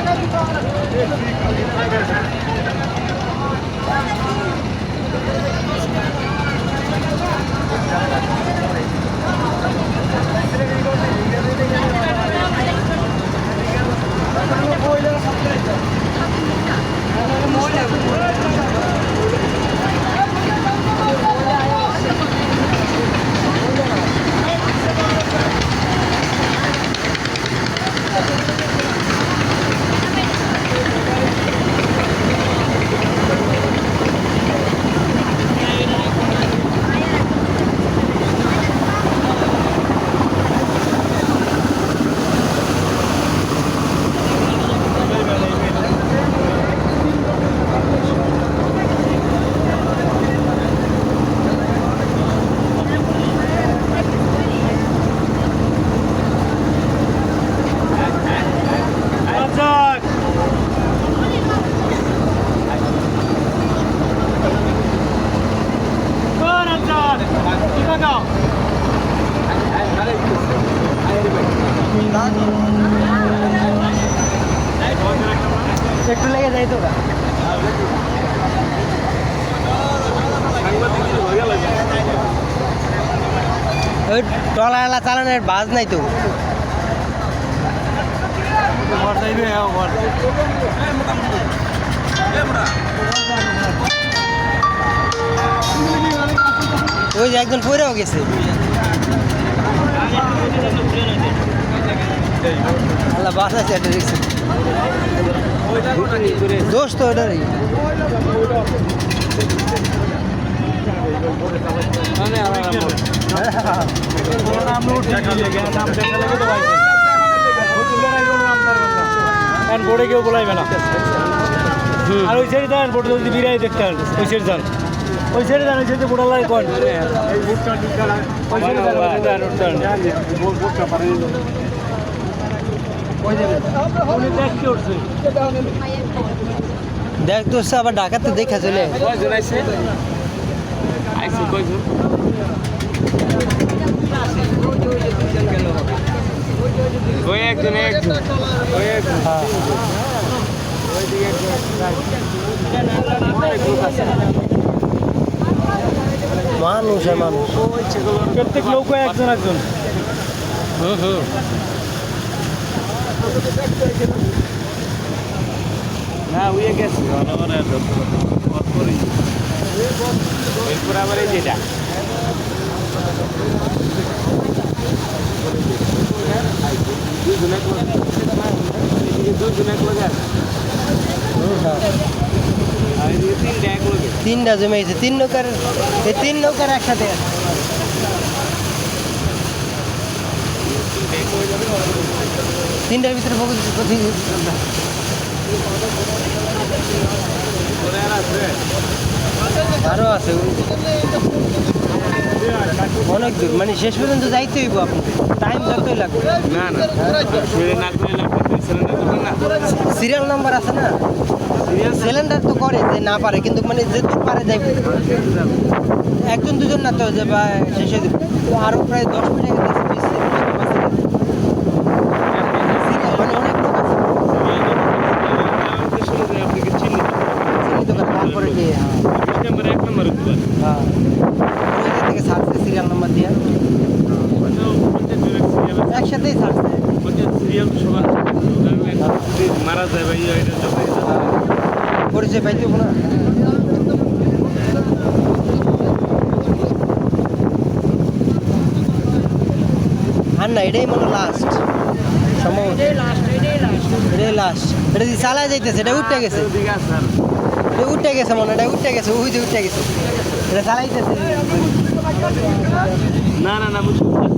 Thank you. একটু লেগে যাই তো। ওই টলালা চালানোর বাজ নাই তো ওই যে একজন পড়েও গেছে আল্লাহ বাস একটা রিক্সা দোষ তো এখন বোর্ডে কেউ বলাইবে না। আর ওই সাইডে যান বোর্ডে যদি বিরাই দেখতে ওই সাইডে যান ওই সাইডে যান ওই লাগে কোন দেখ তো আবার ডাকাতে দেখা চলে। ওই একজন একজন। ওই একজন। মানুষ আর মানুষ। প্রত্যেক লোক একজন একজন। হুম হুম না উইয়ে গেছে। এরপর আবার এই যেটা তিনটা জমেছে তিন নৌকার এই তিন নৌকার একসাথে। তিনটার ভিতরে ফোকাস আরও আছে। অনেক দূর মানে শেষ পর্যন্ত যাইতে হইব আপনি টাইম যতই লাগবে। না না সিরিয়াল নাম্বার আছে না? সিলিন্ডার তো করে যে না পারে, কিন্তু মানে যে দূর পারে যাইবে একজন দুজন না তো যে বা শেষে তো আরও প্রায় দশ মিনিট মানে তারপরে হ্যাঁ। হ্যাঁ। নাম্বার একসাথেই মারা যায় ভাই এটা পরিচয় পাইতে হব না। আর না এটাই মনে লাস্ট সম্ভবত এটাই লাস্ট এটা যদি চালায় যাইতেছে এটা উঠতে গেছে। এটা উঠতে গেছে মনে এটা উঠতে গেছে ওই যে উঠতে গেছে। এটা চালাইতেছে। না না না বুঝতে